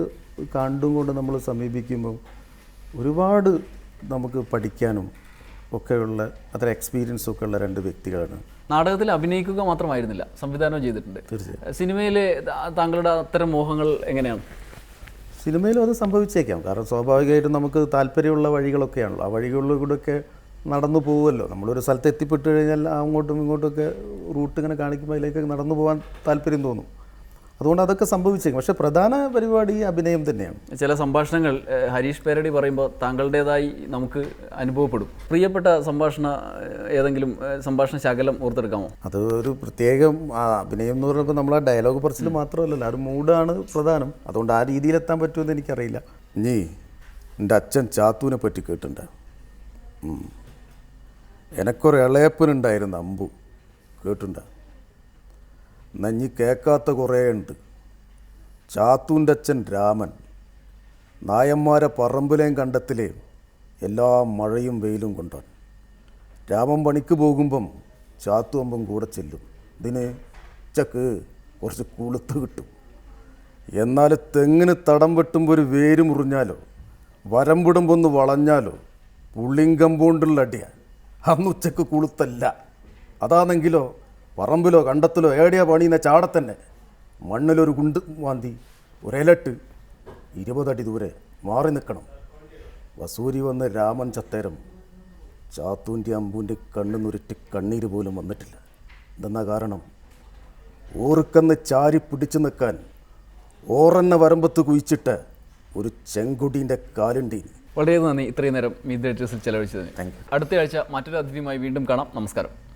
കണ്ടും കൊണ്ട് നമ്മൾ സമീപിക്കുമ്പോൾ ഒരുപാട് നമുക്ക് പഠിക്കാനും ഒക്കെയുള്ള അത്ര എക്സ്പീരിയൻസ് ഒക്കെ ഉള്ള രണ്ട് വ്യക്തികളാണ്. നാടകത്തിൽ അഭിനയിക്കുക മാത്രമായിരുന്നില്ല സംവിധാനം ചെയ്തിട്ടുണ്ട്. തീർച്ചയായും. സിനിമയിലെ താങ്കളുടെ അത്തരം മോഹങ്ങൾ എങ്ങനെയാണ്? സിനിമയിലും അത് സംഭവിച്ചേക്കാം. കാരണം സ്വാഭാവികമായിട്ടും നമുക്ക് താല്പര്യമുള്ള വഴികളൊക്കെയാണല്ലോ. ആ വഴികളിലൂടെയൊക്കെ നടന്നു പോകുമല്ലോ നമ്മളൊരു സ്ഥലത്ത് എത്തിപ്പെട്ട് കഴിഞ്ഞാൽ അങ്ങോട്ടും ഇങ്ങോട്ടുമൊക്കെ റൂട്ട് ഇങ്ങനെ കാണിക്കുമ്പോൾ അതിലേക്ക് നടന്നു പോകാൻ താല്പര്യം തോന്നും. അതുകൊണ്ട് അതൊക്കെ സംഭവിച്ചേക്കും. പക്ഷേ പ്രധാന പരിപാടി അഭിനയം തന്നെയാണ്. ചില സംഭാഷണങ്ങൾ ഹരീഷ് പേരടി പറയുമ്പോൾ താങ്കളുടേതായി നമുക്ക് അനുഭവപ്പെടും. പ്രിയപ്പെട്ട സംഭാഷണ ഏതെങ്കിലും സംഭാഷണ ശകലം ഓർത്തെടുക്കാമോ? അത് ഒരു പ്രത്യേകം അഭിനയം എന്ന് പറയുമ്പോൾ നമ്മൾ ആ ഡയലോഗ് പറച്ചിൽ മാത്രമല്ലല്ലോ ആ ഒരു മൂഡാണ് പ്രധാനം. അതുകൊണ്ട് ആ രീതിയിലെത്താൻ പറ്റുമെന്ന് എനിക്കറിയില്ല. നീ എന്റെ അച്ഛൻ ചാത്തുവിനെ പറ്റി കേട്ടിട്ടുണ്ട്. എനക്കൊരു ഇളയപ്പനുണ്ടായിരുന്നു അമ്പു. കേട്ടിട്ടുണ്ട്. നഞ്ഞി കേൾക്കാത്ത കുറേ ഉണ്ട്. ചാത്തൂന്റെ അച്ഛൻ രാമൻ നായന്മാരെ പറമ്പിലേയും കണ്ടത്തിലെയും എല്ലാ മഴയും വെയിലും കൊണ്ടോൻ രാമൻ പണിക്ക് പോകുമ്പം ചാത്തുവമ്പം കൂടെ ചെല്ലും. ഇതിന് ഉച്ചയ്ക്ക് കുറച്ച് കുളുത്ത് കിട്ടും. എന്നാൽ തെങ്ങിന് തടം വെട്ടുമ്പോൾ ഒരു വേര് മുറിഞ്ഞാലോ വരമ്പിടുമ്പോൾ ഒന്ന് വളഞ്ഞാലോ പുള്ളിങ്കമ്പോണ്ടുള്ള അടിയ. അന്ന് ഉച്ചയ്ക്ക് കുളുത്തല്ല. അതാണെങ്കിലോ പറമ്പിലോ കണ്ടത്തിലോ ഏടിയാ പണിയുന്ന ചാടത്തന്നെ? മണ്ണിലൊരു കുണ്ട് വാന്തി ഒരലട്ട് ഇരുപതടി ദൂരെ മാറി നിൽക്കണം. വസൂരി വന്ന് രാമൻ ചത്തേരം. ചാത്തൂന്റെ അമ്പൂന്റെ കണ്ണു നുരുട്ടി കണ്ണീര് പോലും വന്നിട്ടില്ല. എന്തെന്നാ കാരണം? ഓർക്കെന്ന് ചാരി പിടിച്ചു നിൽക്കാൻ ഓറെന്ന വരമ്പത്ത് കുഴിച്ചിട്ട് ഒരു ചെങ്കുടീന്റെ കാലുണ്ടീ. വളരെ നന്ദി. ഇത്രയും നേരം മീറ്റ് ചെലവഴിച്ചതിന്. താങ്ക് യു അടുത്ത ആഴ്ച മറ്റൊരു അതിഥിയുമായി വീണ്ടും കാണാം. നമസ്കാരം.